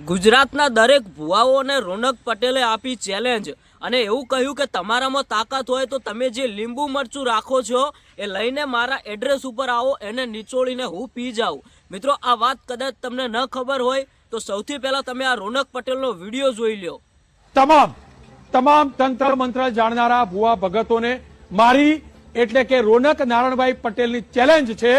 ગુજરાતના દરેક ભુવાઓને રોનક પટેલે આપી ચેલેન્જ અને એવું કહ્યું કે તમારામાં તાકાત હોય તો તમે જે લીંબુ મરચું રાખો છો, એ લઈને મારા એડ્રેસ ઉપર આવો, એને નીચોળીને હું પી જાઉં. મિત્રો, આ વાત કદાચ તમને ન ખબર હોય, તો સૌથી પહેલા તમે આ રોનક પટેલનો વીડિયો જોઈ લ્યો. તમામ તમામ તંત્ર મંત્ર જાણનારા ભુવા ભગતોને મારી, એટલે કે રોનક નારાયણભાઈ પટેલની ચેલેન્જ છે,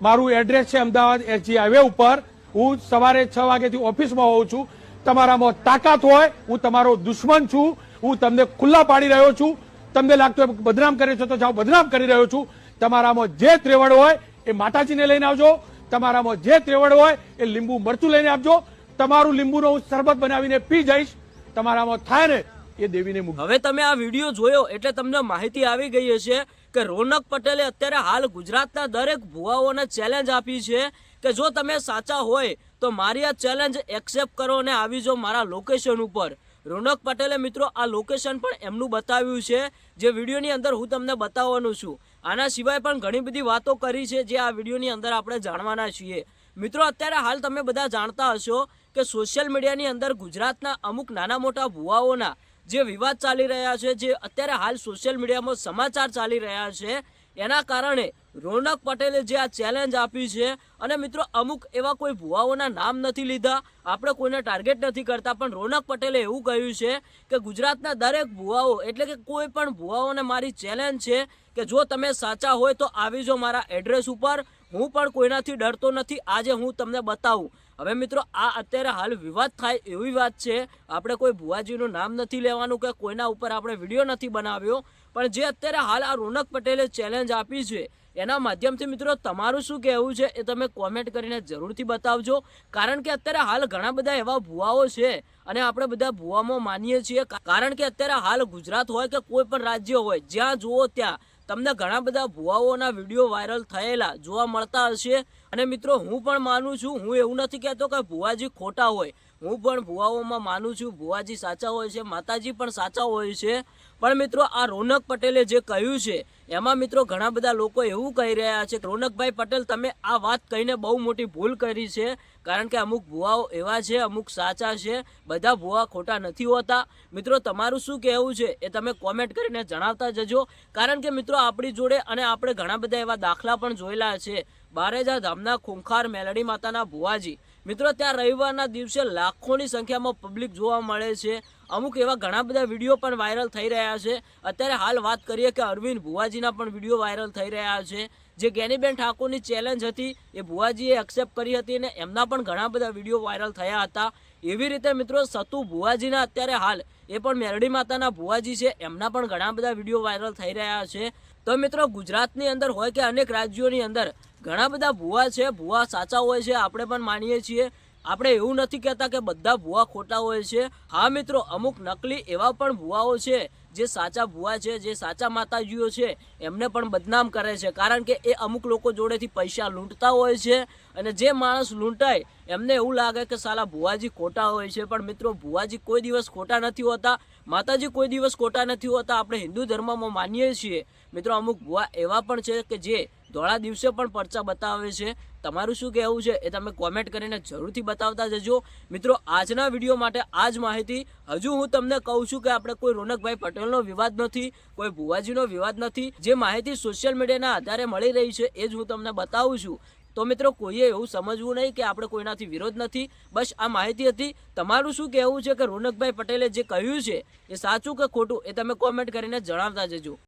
મારું એડ્રેસ છે અમદાવાદ એસજી હાઈવે ઉપર. હું સવારે છ વાગ્યાથી ઓફિસમાં હોઉં છું. તમારામાં તાકાત હોય, હું તમારો દુશ્મન છું. હું તમને ખુલ્લા પાડી રહ્યો છું. તમને લાગતું હોય બદનામ કરે છે, તો જાઓ બદનામ કરી રહ્યો છું. તમારામાં જે ત્રેવડ હોય, એ માતાજીને લઈને આવજો. તમારામાં જે ત્રેવડ હોય, એ લીંબુ મરચું લઈને આપજો. તમારું લીંબુનો હું શરબત બનાવીને પી જઈશ. તમારામાં થાય ને એ દેવીને હવે તમે આ વીડિયો જોયો એટલે તમને માહિતી આવી ગઈ હશે કે રોનક પટેલે અત્યારે હાલ ગુજરાતના દરેક ભુવાઓને ચેલેન્જ આપી છે કે જો તમે સાચા હોય તો મારી આ ચેલેન્જ એક્સેપ્ટ કરો અને આવી જાઓ મારા લોકેશન ઉપર. રોનક પટેલે મિત્રો આ લોકેશન પણ એમનું બતાવ્યું છે. જે વિડીયોની અંદર હું તમને બતાવવાનું છું. આના સિવાય પણ ઘણી બધી વાતો કરી છે જે આ વિડીયોની અંદર આપણે જાણવાના છીએ. મિત્રો, અત્યારે હાલ તમે બધા જાણતા હશો કે સોશિયલ મીડિયાની અંદર ગુજરાતના અમુક નાના મોટા ભુવાઓના જે વિવાદ ચાલી રહ્યા છે, જે અત્યારે હાલ સોશિયલ મીડિયામાં સમાચાર ચાલી રહ્યા છે, એના કારણે રોનક પટેલે જે આ ચેલેન્જ આપી છે, અને મિત્રો અમુક એવા કોઈ ભુવાઓના નામ નથી લીધા, આપણે કોઈને ટાર્ગેટ નથી કરતા, પણ રોનક પટેલે એવું કહ્યું છે કે ગુજરાતના દરેક ભુવાઓ, એટલે કે કોઈ પણ ભુવાઓને મારી ચેલેન્જ છે કે જો તમે સાચા હોય તો આવી જો મારા એડ્રેસ ઉપર, હું પણ કોઈનાથી ડરતો નથી, આજે હું તમને બતાવું. હવે મિત્રો, આ અત્યારે હાલ વિવાદ થાય એવી વાત છે, આપણે કોઈ ભુવાજીનું નામ નથી લેવાનું કે કોઈના ઉપર આપણે વીડિયો નથી બનાવ્યો, પણ જે અત્યારે હાલ આ રોનક પટેલે ચેલેન્જ આપી છે એના માધ્યમથી મિત્રો તમારું શું કહેવું છે એ તમે કોમેન્ટ કરીને જરૂરથી બતાવજો. કારણ કે અત્યારે હાલ ઘણા બધા એવા ભુવાઓ છે અને આપણે બધા ભૂવામાં માનીએ છીએ. કારણ કે અત્યારે હાલ ગુજરાત હોય કે કોઈ પણ રાજ્ય હોય, જ્યાં જુઓ ત્યાં તમને ઘણા બધા ભુવાઓના વીડિયો વાયરલ થયેલા જોવા મળતા હશે. અને મિત્રો હું પણ માનું છું, હું એવું નથી કહેતો કે ભુવાજી ખોટા હોય. હું પણ ભુવાઓમાં માનું છું, ભુવાજી સાચા હોય છે, માતાજી પણ સાચા હોય છે. પણ મિત્રો આ રોનક પટેલે જે કહ્યું છે એમાં મિત્રો ઘણા બધા લોકો એવું કહી રહ્યા છે રોનકભાઈ પટેલ, તમે આ વાત કહીને બહુ મોટી ભૂલ કરી છે. કારણ કે અમુક ભુવાઓ એવા છે, અમુક સાચા છે, બધા ભુવા ખોટા નથી હોતા. મિત્રો, તમારું શું કહેવું છે એ તમે કોમેન્ટ કરીને જણાવતા જજો. કારણ કે મિત્રો, આપણી જોડે અને આપણે ઘણા બધા એવા દાખલા પણ જોયેલા છે. બારેજા ધામના ખૂંખાર મેલડી માતાના ભુવાજી. મિત્રો, ત્યાં રવિવારના દિવસે લાખોની સંખ્યામાં પબ્લિક જોવા મળે છે. અમુક એવા ઘણા બધા વીડિયો પણ વાયરલ થઈ રહ્યા છે. અત્યારે હાલ વાત કરીએ કે અરવિંદ ભુવાજીના પણ વીડિયો વાયરલ થઈ રહ્યા છે. જે જ્ઞાનીબેન ઠાકોરની ચેલેન્જ હતી, એ ભુવાજીએ એક્સેપ્ટ કરી હતી અને એમના પણ ઘણા બધા વીડિયો વાયરલ થયા હતા. એવી રીતે મિત્રો, સતુ ભુવાજીના અત્યારે હાલ, એ પણ મેરડી માતાના ભુવાજી છે. એમના પણ ઘણા બધા વીડિયો વાયરલ થઈ રહ્યા છે. તો મિત્રો, ગુજરાતની અંદર હોય કે અનેક રાજ્યોની અંદર, ઘણા બધા ભુવા છે. ભુવા સાચા હોય છે, આપણે પણ માનીએ છીએ. આપણે એવું નથી કહેતા કે બધા ભુવા ખોટા હોય છે. હા મિત્રો, અમુક નકલી એવા પણ ભુવાઓ છે, જે સાચા ભુવા છે, જે સાચા માતાજીઓ છે, એમને પણ બદનામ કરે છે. કારણ કે એ અમુક લોકો જોડેથી પૈસા લૂંટતા હોય છે અને જે માણસ લૂંટાય, એમને એવું લાગે કે સાલા ભુવાજી ખોટા હોય છે. પણ મિત્રો, ભુવાજી કોઈ દિવસ ખોટા નથી હોતા. માતાજી કોઈ દિવસ ખોટા નથી હોતા. આપણે હિન્દુ ધર્મમાં માનીએ છીએ. મિત્રો, અમુક ભુવા એવા પણ છે કે જે ધોળા દિવસે પણ પરચા બતાવે છે. તમારું શું કહેવું છે એ તમે કોમેન્ટ કરીને જરૂરથી બતાવતા જજો. મિત્રો, આજના વીડિયો માટે આ જ માહિતી. હજુ હું તમને કહું છું કે આપણે કોઈ રોનકભાઈ પટેલનો વિવાદ નથી, કોઈ ભુવાજીનો વિવાદ નથી. જે માહિતી સોશિયલ મીડિયાના આધારે મળી રહી છે એ જ હું તમને બતાવું છું. તો મિત્રો, કોઈએ એવું સમજવું નહીં કે આપણે કોઈનાથી વિરોધ નથી. બસ આ માહિતી હતી. તમારું શું કહેવું છે કે રોનકભાઈ પટેલે જે કહ્યું છે એ સાચું કે ખોટું એ તમે કોમેન્ટ કરીને જણાવતા જજો.